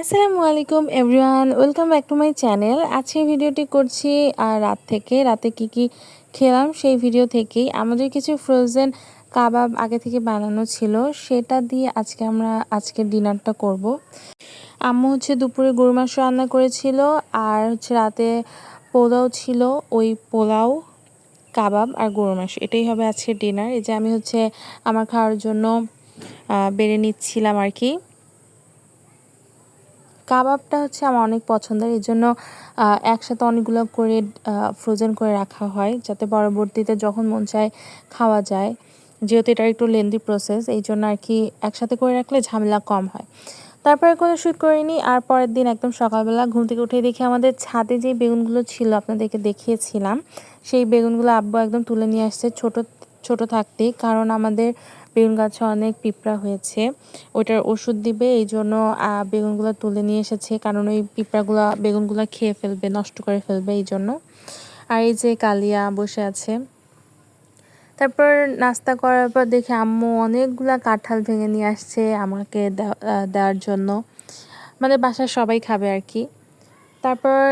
আসসালামু আলাইকুম everyone welcome back to my channel আজকে ভিডিওটি করছি আর রাত থেকে। রাতে কি কি খেলাম সেই ভিডিও থেকেই। আমাদের কিছু ফ্রোজেন কাবাব আগে থেকে বানানো ছিল, সেটা দিয়ে আজকে আমরা আজকের ডিনারটা করব। আম্মু হচ্ছে দুপুরে গরু মাংস রান্না করেছিল, আর হচ্ছে রাতে পোলাও ছিল, ওই পোলাও, কাবাব আর গরু মাংস। এটাই হবে আজকের ডিনার এই যে আমি হচ্ছে আমার খাওয়ার জন্য বেড়ে নিচ্ছিলাম আর কি। কাবাবটা হচ্ছে আমার অনেক পছন্দের। এই জন্য একসাথে অনেকগুলো করে ফ্রোজেন করে রাখা হয় যাতে পরবর্তীতে যখন মন চায় খাওয়া যায়। যেহেতু এটা একটু লেন্দি প্রসেস এই জন্য আর কি একসাথে করে রাখলে ঝামেলা কম হয়। তারপরে কোনো শ্যুট করিনি, আর পরের দিন একদম সকালবেলা ঘুম থেকে উঠে দেখি আমাদের ছাদে যে বেগুনগুলো ছিল আপনাদেরকে দেখিয়েছিলাম, সেই বেগুনগুলো আব্বু একদম তুলে নিয়ে আসছে। ছোট ছোট থাকতেই, কারণ আমাদের বেগুন গাছে অনেক পিঁপড়া হয়েছে। ওইটার ওষুধ দিবে, এই জন্য বেগুনগুলো তুলে নিয়ে এসেছে, কারণ ওই পিঁপড়াগুলো, বেগুনগুলো খেয়ে ফেলবে, নষ্ট করে ফেলবে এই জন্য। আর এই যে কালিয়া বসে আছে। তারপর নাস্তা করার পর দেখে আম্মু অনেকগুলা কাঁঠাল ভেঙে নিয়ে আসছে আমাকে দেওয়ার জন্য। মানে বাসার সবাই খাবে আর কি। তারপর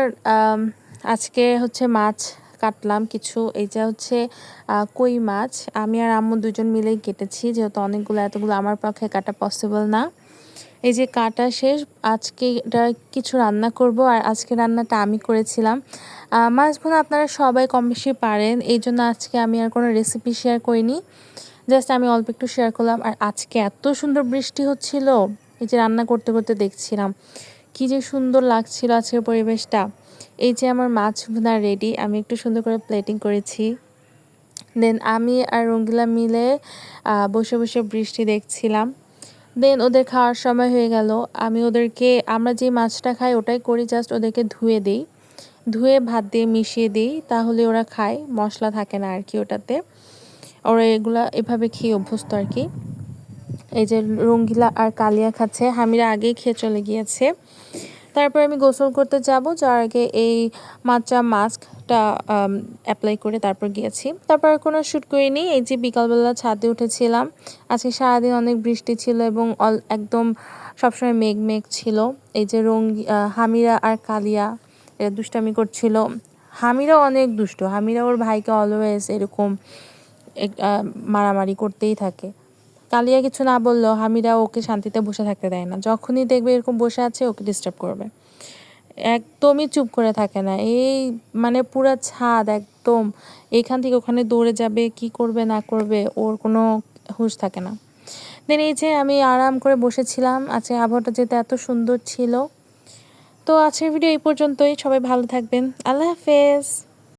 আজকে হচ্ছে মাছ কাটলাম কিছু এইটা হচ্ছে কই মাছ। আমি আর আম্মু দুজন মিলেই কেটেছি, যেহেতু অনেকগুলো, এতগুলো আমার পক্ষে কাটা পসিবল না। এই যে কাটা শেষ, আজকে এটা কিছু রান্না করব, আর আজকে রান্নাটা আমি করেছিলাম। মাছ বোন আপনারা সবাই কম বেশি পারেন, এই জন্য আজকে আমি আর কোনো রেসিপি শেয়ার করিনি। জাস্ট আমি অল্প একটু শেয়ার করলাম, আর আজকে এত সুন্দর বৃষ্টি হচ্ছিল, এই যে রান্না করতে করতে দেখছিলাম। কি যে সুন্দর লাগছিল আজকের পরিবেশটা। এই যে আমার মাছ ভুনা রেডি আমি একটু সুন্দর করে প্লেটিং করেছি। দেন আমি আর রঙ্গিলা মিলে বসে বসে বৃষ্টি দেখছিলাম। দেন ওদের খাওয়ার সময় হয়ে গেল। আমি ওদেরকে, আমরা যে মাছটা খাই ওটাই করি জাস্ট ওদেরকে ধুয়ে দিই। ধুয়ে ভাত দিয়ে মিশিয়ে দিই, তাহলে ওরা খায়, মশলা থাকে না আর কি ওটাতে। ওরা এগুলা এভাবে খেয়ে অভ্যস্ত আর কি। এই যে রঙ্গিলা আর কালিয়া খাচ্ছে। হামিরা আগেই খেয়ে চলে গিয়েছে। তারপর আমি গোসল করতে যাব। যার আগে এই মাচা মাস্কটা অ্যাপ্লাই করে তারপর গিয়েছি। তারপর কোনো শ্যুট করিনি এই যে বিকালবেলা ছাদে উঠেছিলাম। আজকে সারাদিন অনেক বৃষ্টি ছিল এবং অল, একদম সবসময় মেঘ মেঘ ছিল। এই যে রঙ্গি হামিরা আর কালিয়া, এরা দুষ্টামি করছিল। হামিরা অনেক দুষ্ট। হামিরা ওর ভাইকে অলওয়েজ এরকম মারামারি করতেই থাকে। কালিয়া কিছু না বললেও হামিরা ওকে শান্তিতে বসে থাকতে দেয় না। যখনই দেখবে এরকম বসে আছে, ওকে ডিস্টার্ব করবে। একদমই চুপ করে থাকে না। এই মানে পুরা ছাদ একদম। এখান থেকে ওখানে দৌড়ে যাবে, কি করবে, না করবে, ওর কোনো হুশ থাকে না। দেন এই যে আমি আরাম করে বসেছিলাম, আজকে আবহাওয়াটা যেতে এত সুন্দর ছিল। তো আজকের ভিডিও এই পর্যন্তই। সবাই ভালো থাকবেন। আল্লাহ হাফেজ।